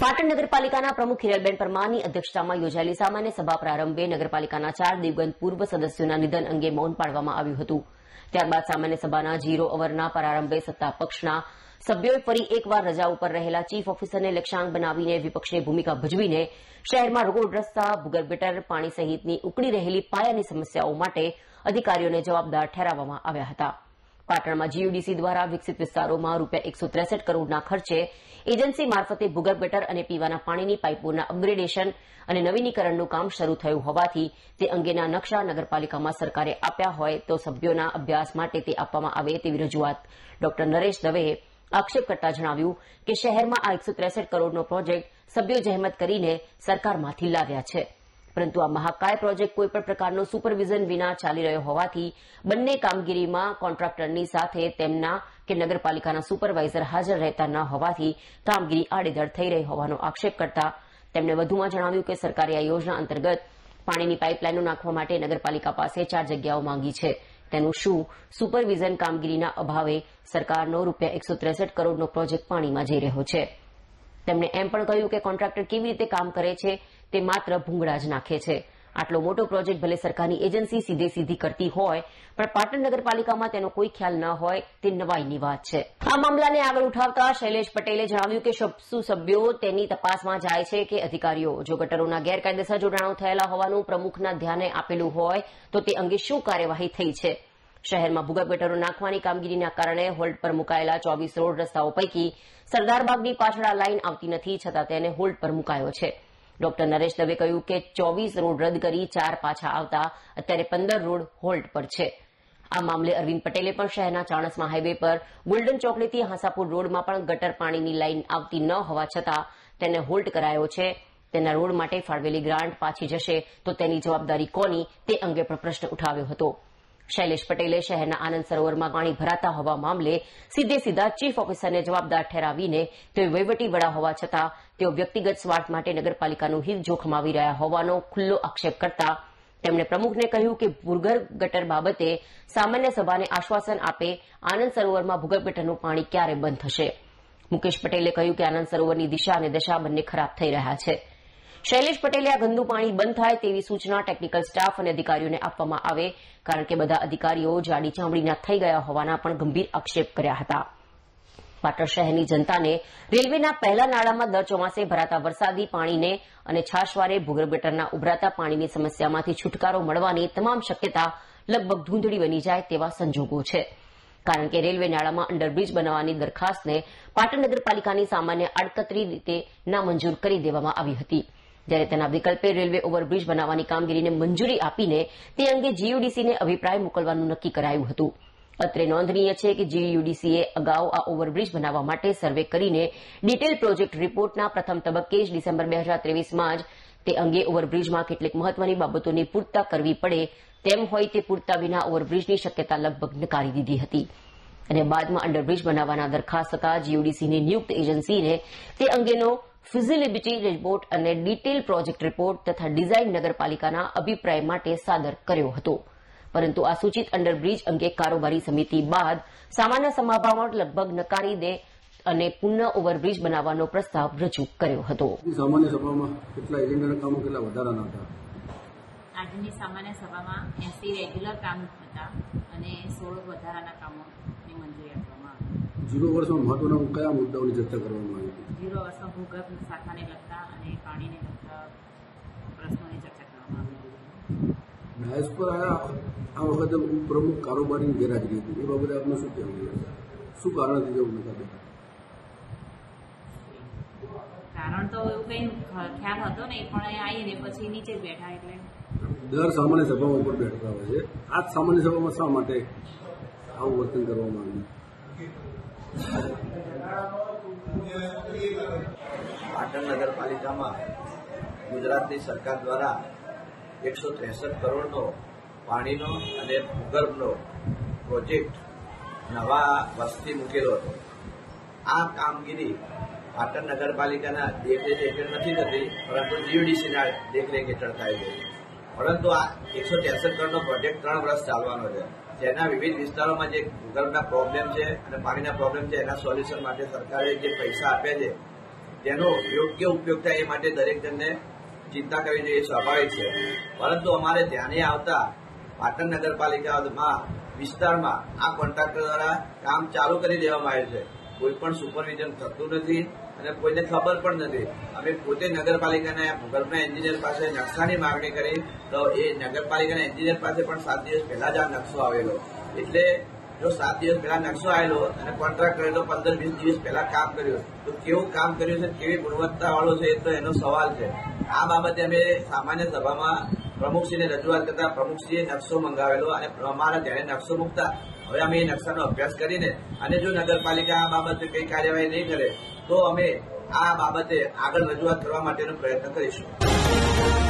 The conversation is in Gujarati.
પાટણ નગરપાલિકાના પ્રમુખ હિરલબેન પરમારની અધ્યક્ષતામાં યોજાયેલી સામાન્ય સભા પ્રારંભે નગરપાલિકાના ચાર દિવગંત પૂર્વ સદસ્યોના નિધન અંગે મૌન પાડવામાં આવ્યું હતું. ત્યારબાદ સામાન્ય સભાના ઝીરો અવરના પ્રારંભે સત્તા સભ્યોએ ફરી એકવાર રજા ઉપર રહેલા ચીફ ઓફિસરને લક્ષ્યાંક બનાવીને વિપક્ષની ભૂમિકા ભજવીને શહેરમાં રોડ રસ્તા ભૂગર્ભ પાણી સહિતની ઉકળી રહેલી પાયાની સમસ્યાઓ માટે અધિકારીઓને જવાબદાર ઠેરાવવામાં આવ્યા હતા. પાટણમાં જીયુડીસી દ્વારા વિકસિત વિસ્તારોમાં રૂપિયા એકસો ત્રેસઠ કરોડના ખર્ચે એજન્સી મારફતે ભૂગર્ભ ગટર અને પીવાના પાણીની પાઇપોના અપગ્રેડેશન અને નવીનીકરણનું કામ શરૂ થયું હોવાથી તે અંગેના નકશા નગરપાલિકામાં સરકારે આપ્યા હોય તો સભ્યોના અભ્યાસ માટે તે આપવામાં આવે તેવી રજૂઆત ડોક્ટર નરેશ દવેએ આક્ષેપ કરતા જણાવ્યું કે શહેરમાં આ એકસો ત્રેસઠ કરોડનો પ્રોજેક્ટ સભ્યો જહેમત કરીને સરકારમાંથી લાવ્યા છે. પરંતુ આ મહાકાય પ્રોજેક્ટ કોઈપણ પ્રકારનો સુપરવિઝન વિના ચાલી રહ્યો હોવાથી બંને કામગીરીમાં કોન્ટ્રાક્ટરની સાથે તેમના કે નગરપાલિકાના સુપરવાઇઝર હાજર રહેતા ન હોવાથી કામગીરી આડેધડ થઈ રહી હોવાનો આક્ષેપ કરતા તેમણે વધુમાં જણાવ્યું કે સરકારે આ યોજના અંતર્ગત પાણીની પાઇપલાઇનો નાખવા માટે નગરપાલિકા પાસે ચાર જગ્યાઓ માંગી છે. તેનું શું? સુપરવિઝન કામગીરીના અભાવે સરકારનો રૂપિયા એકસો ત્રેસઠ કરોડનો પ્રોજેક્ટ પાણીમાં જઈ રહ્યો છે. તેમણે એમ પણ કહ્યું કે કોન્ટ્રાક્ટર કેવી રીતે કામ કરે છે તે માત્ર ભૂંગળા જ નાખે છે. આટલો મોટો પ્રોજેક્ટ ભલે સરકારની એજન્સી સીધે સીધી કરતી હોય, પણ પાટણ નગરપાલિકામાં તેનો કોઈ ખ્યાલ ન હોય, તે નવાઈની વાત છે. આ મામલાને આગળ ઉઠાવતા શૈલેષ પટેલે જણાવ્યું કે શું સભ્યો તેની તપાસમાં જાય છે કે અધિકારીઓ, જો ગટરોના ગેરકાયદેસર જોડાણો થયેલા હોવાનું પ્રમુખના ધ્યાને આપેલું હોય, તો તે અંગે શું કાર્યવાહી થઈ છે? શહેરમાં ભૂગર્ભ ગટરો નાખવાની કામગીરીના કારણે હોલ્ડ પર મુકાયેલા ચોવીસ રોડ રસ્તાઓ પૈકી સરદારબાગની પાછળ આ લાઇન આવતી નથી, છતાં તેને હોલ્ડ પર મુકાયો છે. ડોક્ટર નરેશ દવે કહ્યું કે ચોવીસ રોડ રદ કરી ચાર પાછા આવતા અત્યારે પંદર રોડ હોલ્ટ પર છે. આ મામલે અરવિંદ પટેલે પણ શહેરના ચાણસમા હાઇવે પર ગોલ્ડન ચોકડીથી હાંસાપુર રોડમાં પણ ગટર પાણીની લાઇન આવતી ન હોવા છતાં તેને હોલ્ડ કરાયો છે. તેના રોડ માટે ફાળવેલી ગ્રાન્ટ પાછી જશે તો તેની જવાબદારી કોની તે અંગે પણ પ્રશ્ન ઉઠાવ્યો હતો. શૈલેષ પટેલે શહેરના આનંદ સરોવરમાં પાણી ભરાતા હોવા મામલે સીધે સીધા ચીફ ઓફિસરને જવાબદાર ઠેરાવીને તેઓ વહીવટી હોવા છતાં તેઓ વ્યક્તિગત સ્વાર્થ માટે નગરપાલિકાનું હિત જોખમાવી રહ્યા હોવાનો ખુલ્લો આક્ષેપ કરતા તેમણે પ્રમુખને કહ્યું કે ભૂગર્ભ ગટર બાબતે સામાન્ય સભાને આશ્વાસન આપે આનંદ સરોવરમાં ભૂગર્ભ ગટરનું પાણી ક્યારે બંધ થશે. મુકેશ પટેલે કહ્યું કે આનંદ સરોવરની દિશા અને દશા બંને ખરાબ થઈ રહ્યા છે. શૈલેષ પટેલે આ ગંદુ પાણી બંધ થાય તેવી સૂચના ટેકનિકલ સ્ટાફ અને અધિકારીઓને આપવામાં આવે, કારણ કે બધા અધિકારીઓ જાડી ચામડીના થઈ ગયા હોવાના પણ ગંભીર આક્ષેપ કર્યા હતા. પાટણ શહેરની જનતાને રેલવેના પહેલા નાળામાં દર ચોમાસે ભરાતા વરસાદી પાણીને અને છાશવારે ભૂગર્ભ ગટરના ઉભરાતા પાણીની સમસ્યામાંથી છુટકારો મળવાની તમામ શક્યતા લગભગ ધૂંધળી બની જાય તેવા સંજોગો છે. કારણ કે રેલવે નાળામાં અંડરબ્રિજ બનાવવાની દરખાસ્તને પાટણ નગરપાલિકાની સામાન્ય આડકતરી રીતે નામંજૂર કરી દેવામાં આવી હતી. જ્યારે તેના વિકલ્પે રેલવે ઓવરબ્રિજ બનાવવાની કામગીરીને મંજૂરી આપીને તે અંગે જીયુડીસીને અભિપ્રાય મોકલવાનું નક્કી કરાયું હતું. અત્રે નોંધનીય છે કે જીયુડીસીએ અગાઉ આ ઓવરબ્રિજ બનાવવા માટે સર્વે કરીને ડિટેલ પ્રોજેક્ટ રિપોર્ટના પ્રથમ તબક્કે જ ડિસેમ્બર બે હજાર ત્રેવીસમાં જ તે અંગે ઓવરબ્રિજમાં કેટલીક મહત્વની બાબતોની પૂર્તતા કરવી પડે તેમ હોય તે પૂરતા વિના ઓવરબ્રિજની શક્યતા લગભગ નકારી દીધી હતી. અને બાદમાં અંડરબ્રિજ બનાવવાના દરખાસ્ત થતા જીયુડીસીની નિયુક્ત એજન્સીને તે અંગેનો ફિઝિલિબિટી રિપોર્ટ અને ડિટેલ પ્રોજેક્ટ રિપોર્ટ તથા ડિઝાઇન નગરપાલિકાના અભિપ્રાય માટે સાદર કર્યો હતો. પરંતુ આ સૂચિત અંડરબ્રિજ અંગે કારોબારી સમિતિ બાદ સામાન્ય સમાભાવણ લગભગ નકારી દે અને પુનઃ ઓવરબ્રિજ બનાવવાનો પ્રસ્તાવ રજૂ કર્યો હતો. સામાન્ય સભામાં કેટલા એજન્ડાના કામો કેટલા વધારાના હતા? આજની સામાન્ય સભામાં એસી રેગ્યુલર કામ હતા અને સોળ વધારાના કામોની મંજૂરી આપવામાં આવી. જીરો વર્ષમાં મહત્વના કયા મુદ્દાઓની ચર્ચા કરવામાં આવી હતી? ઝીરો વર્ષમાં ભૂગર્ભ શાખાને લગતા અને પાણીને લગતા પ્રશ્નોની ચર્ચા કરવામાં આવી હતી. ડાયસ્પોરા આ વખતે પ્રમુખ કારોબારીની ગેરહાજરી હતી. એ બાબતે આપને શું કહેવું છે? શું કારણ જવું નતા નથી કારણ તો એવું કંઈ ખ્યાલ હતો નહીં પણ આવીને પછી નીચે જ બેઠા એટલે. દર સામાન્ય સભામાં ઉપર બેઠતા હોય છે. આ સામાન્ય સભામાં શા માટે આવું વર્તન કરવામાં આવ્યું? પાટણ નગરપાલિકામાં ગુજરાતની સરકાર દ્વારા એકસો ત્રેસઠ કરોડનો પાણીનો અને ભૂગર્ભનો પ્રોજેક્ટ નવા વસ્તી મૂકેલો હતો. આ કામગીરી પાટણ નગરપાલિકાના દેખરેખ હેઠળ નથી થતી, પરંતુ જીયુડીસીના દેખરેખ હેઠળ થાય છે. પરંતુ આ એકસો ત્રેસઠ કરોડનો પ્રોજેક્ટ ત્રણ વર્ષ ચાલવાનો છે. જેના વિવિધ વિસ્તારોમાં જે ભૂગર્ભના પ્રોબ્લેમ છે અને પાણીના પ્રોબ્લેમ છે, એના સોલ્યુશન માટે સરકારે જે પૈસા આપ્યા છે, તેનો યોગ્ય ઉપયોગ થાય એ માટે દરેક જણને ચિંતા કરવી જોઈએ, એ સ્વાભાવિક છે. પરંતુ અમારે ધ્યાને આવતા પાટણ નગરપાલિકામાં વિસ્તારમાં આ કોન્ટ્રાક્ટર દ્વારા કામ ચાલુ કરી દેવામાં આવ્યું છે. કોઈ પણ સુપરવિઝન થતું નથી. અને કોઈને ખબર પણ નથી. અમે પોતે નગરપાલિકાના ભૂગર્ભના એન્જિનિયર પાસે નકશાની માંગણી કરી તો એ નગરપાલિકાના એન્જિનિયર પાસે પણ સાત દિવસ પહેલા જ આ નકશો આવેલો. એટલે જો સાત દિવસ પહેલા નકશો આવેલો અને કોન્ટ્રાક્ટ કરેલો પંદર વીસ દિવસ પહેલા કામ કર્યું. તો કેવું કામ કર્યું છે, કેવી ગુણવત્તા વાળું છે એ તો એનો સવાલ છે. આ બાબતે અમે સામાન્ય સભામાં પ્રમુખશ્રીને રજૂઆત કરતા પ્રમુખશ્રીએ નકશો મંગાવેલો અને અમારા ધ્યાને નકશો મૂકતા હવે અમે એ નકશાનો અભ્યાસ કરીને અને જો નગરપાલિકા આ બાબતે કઈ કાર્યવાહી નહીં કરે, તો અમે આ બાબતે આગળ રજૂઆત કરવા માટેનો પ્રયત્ન કરીશું.